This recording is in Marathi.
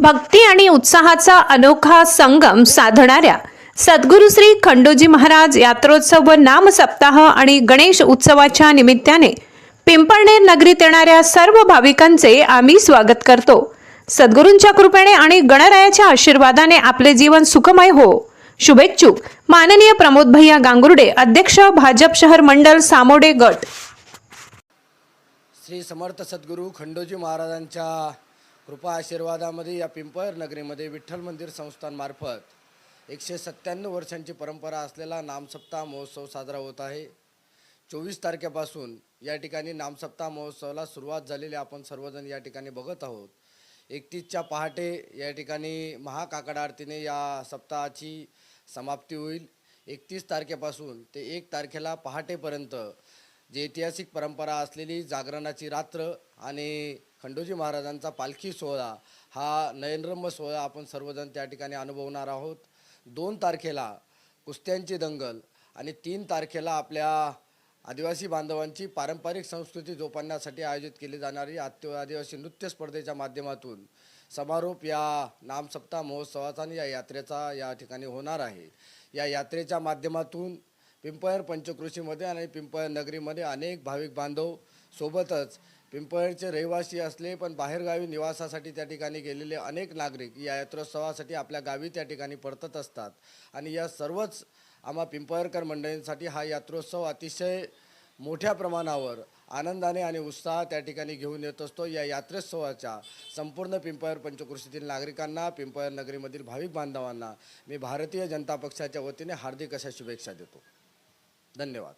भक्ती आणि उत्साहाचा अनोखा संगम साधणाऱ्या सद्गुरू श्री खंडोजी महाराज यात्रोत्सव व नाम सप्ताह आणि गणेश उत्सवाच्या निमित्ताने पिंपळनेर नगरीत येणाऱ्या सर्व भाविकांचे आम्ही स्वागत करतो. सद्गुरूंच्या कृपेने आणि गणरायाच्या आशीर्वादाने आपले जीवन सुखमय हो. शुभेच्छुक. माननीय प्रमोद भैया गांगुर्डे अध्यक्ष भाजप शहर मंडल सामोडे गट. श्री समर्थ सद्गुरू खंडोजी महाराजांच्या कृपा आशीर्वादामध्ये या पिंपळर नगरीमध्ये विठ्ठल मंदिर संस्थांमार्फत एकशे सत्त्याण्णव वर्षांची परंपरा असलेला नामसप्ताह महोत्सव साजरा होत आहे. चोवीस तारखेपासून या ठिकाणी नामसप्ताह महोत्सवाला सुरुवात झालेली आपण सर्वजण या ठिकाणी बघत आहोत. एकतीसच्या पहाटे या ठिकाणी महाकाकड आरतीने या सप्ताहाची समाप्ती होईल. एकतीस तारखेपासून ते एक तारखेला पहाटेपर्यंत जी ऐतिहासिक परंपरा असलेली जागरणाची रात्र आणि खंडोजी महाराजांचा पालखी सोहळा हा नयनरम्य सोहळा आपण सर्वजण त्या ठिकाणी अनुभवणार आहोत. दोन तारखेला कुस्त्यांची दंगल आणि तीन तारखेला आपल्या आदिवासी बांधवांची पारंपरिक संस्कृती जोपासण्यासाठी आयोजित केली जाणारी आत्य आदिवासी नृत्य स्पर्धेच्या माध्यमातून समारोप या नामसप्ताह महोत्सवाचा आणि या यात्रेचा या ठिकाणी होणार आहे. या यात्रेच्या माध्यमातून पिंपळर पंचकृषीमध्ये आणि पिंपळर नगरीमध्ये अनेक भाविक बांधव सोबतच पिंपळचे रहिवासी असले पण बाहेरगावी निवासासाठी त्या ठिकाणी गेलेले अनेक नागरिक या यात्रोत्सवासाठी आपल्या गावी त्या ठिकाणी परतत असतात. आणि या सर्वच आम्हा पिंपळकर मंडळींसाठी हा यात्रोत्सव अतिशय मोठ्या प्रमाणावर आनंदाने आणि उत्साह त्या ठिकाणी घेऊन येत असतो. या यात्रोत्सवाच्या संपूर्ण पिंपळर पंचकृषीतील नागरिकांना पिंपळर नगरीमधील भाविक बांधवांना मी भारतीय जनता पक्षाच्या वतीने हार्दिक अशा शुभेच्छा देतो. धन्यवाद.